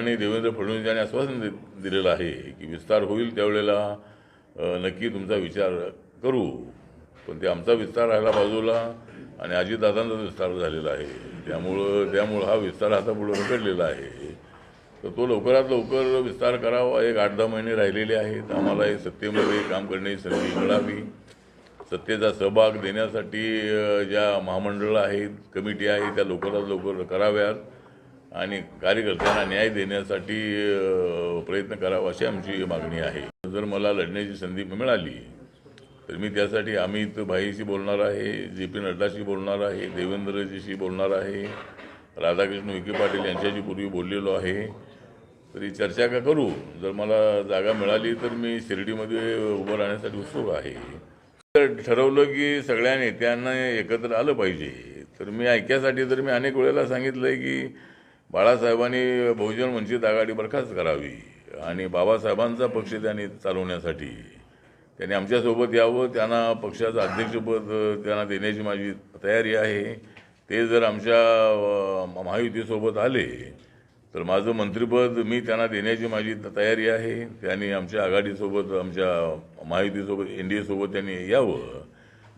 आणि देवेंद्र फडणवीस यांनी आस्वादन दिलेलं आहे की विस्तार होईल त्यावेळेला नक्की तुमचा विचार करू. पण ते आमचा विस्तार राहिला बाजूला आणि अजितदादांचा विस्तार झालेला आहे. त्यामुळं त्यामुळं हा विस्तार आता पुढे रखडलेला आहे. तर तो लवकरात लवकर विस्तार करावा. एक आठ दहा महिने राहिलेले आहेत. आम्हाला हे सत्तेमध्ये काम करण्याची संधी मिळावी. सत्तेचा सहभाग देण्यासाठी ज्या महामंडळं आहेत कमिटी आहे त्या लवकरात लवकर कराव्यात. आणि कार्यकर्त्यांना न्याय देण्यासाठी प्रयत्न करावा अशी आमची मागणी आहे. जर मला लढण्याची संधी मिळाली तर मी त्यासाठी अमित भाईशी बोलणार आहे जे पी नड्डाशी बोलणार आहे देवेंद्रजीशी बोलणार आहे राधाकृष्ण विखे पाटील यांच्याशी पूर्वी बोललेलो आहे. तरी चर्चा का करू? जर मला जागा मिळाली तर मी शिर्डीमध्ये उभं राहण्यासाठी उत्सुक आहे. तर ठरवलं की सगळ्या नेत्यांना एकत्र आलं पाहिजे. तर मी ऐक्यासाठी तर मी अनेक वेळेला सांगितलं आहे की बाळासाहेबांनी बहुजन वंचित आघाडी बरखास्त करावी आणि बाबासाहेबांचा पक्ष त्यांनी चालवण्यासाठी. त्यांनी आमच्यासोबत यावं त्यांना पक्षाचं अध्यक्षपद त्यांना देण्याची माझी तयारी आहे. ते जर आमच्या महायुतीसोबत आले तर माझं मंत्रिपद मी त्यांना देण्याची माझी तयारी आहे. त्यांनी आमच्या आघाडीसोबत आमच्या महायुतीसोबत एन डी एसोबत त्यांनी यावं.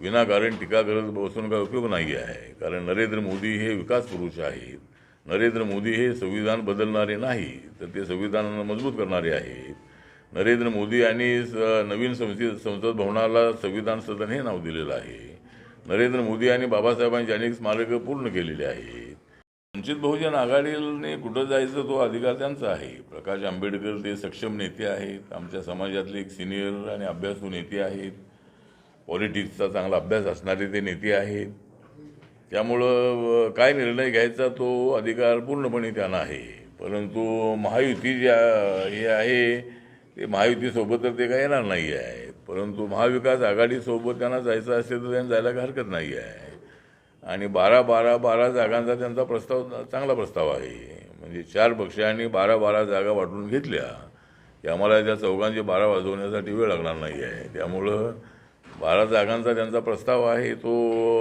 विनाकारण टीका करत बसून काय उपयोग नाही आहे. कारण नरेंद्र मोदी हे विकास पुरुष आहेत. नरेंद्र मोदी हे संविधान बदलणारे नाही तर ते संविधानाला मजबूत करणारे आहेत. नरेंद्र मोदी यांनी नवीन संसद संसद भवनाला संविधान सदन हे नाव दिलेलं आहे. नरेंद्र मोदी यांनी बाबासाहेबांची अनेक स्मारकं पूर्ण केलेली आहेत. वंचित बहुजन आघाडीने कुठं जायचं तो अधिकार त्यांचा आहे. प्रकाश आंबेडकर ते सक्षम नेते आहेत. आमच्या समाजातले एक सिनियर आणि अभ्यासू नेते आहेत. पॉलिटिक्सचा चांगला अभ्यास असणारे ते नेते आहेत. त्यामुळं काय निर्णय घ्यायचा तो अधिकार पूर्णपणे त्यांना आहे. परंतु महायुती जे हे आहे ते महायुतीसोबत तर ते काय येणार नाही आहे. परंतु महाविकास आघाडीसोबत त्यांना जायचं असेल तर त्यांना जायला काही हरकत नाही आहे. आणि बारा बारा बारा जागांचा त्यांचा प्रस्ताव चांगला प्रस्ताव आहे. म्हणजे चार पक्षांनी बारा बारा जागा वाटून घेतल्या. की आम्हाला त्या चौघांची बारा वाजवण्यासाठी वेळ लागणार नाही आहे. त्यामुळं बारा जागांचा त्यांचा प्रस्ताव आहे तो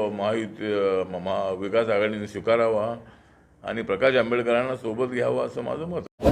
महायुती महा विकास आघाडीने स्वीकारावा आणि प्रकाश आंबेडकरांना सोबत घ्यावा असं माझं मत आहे.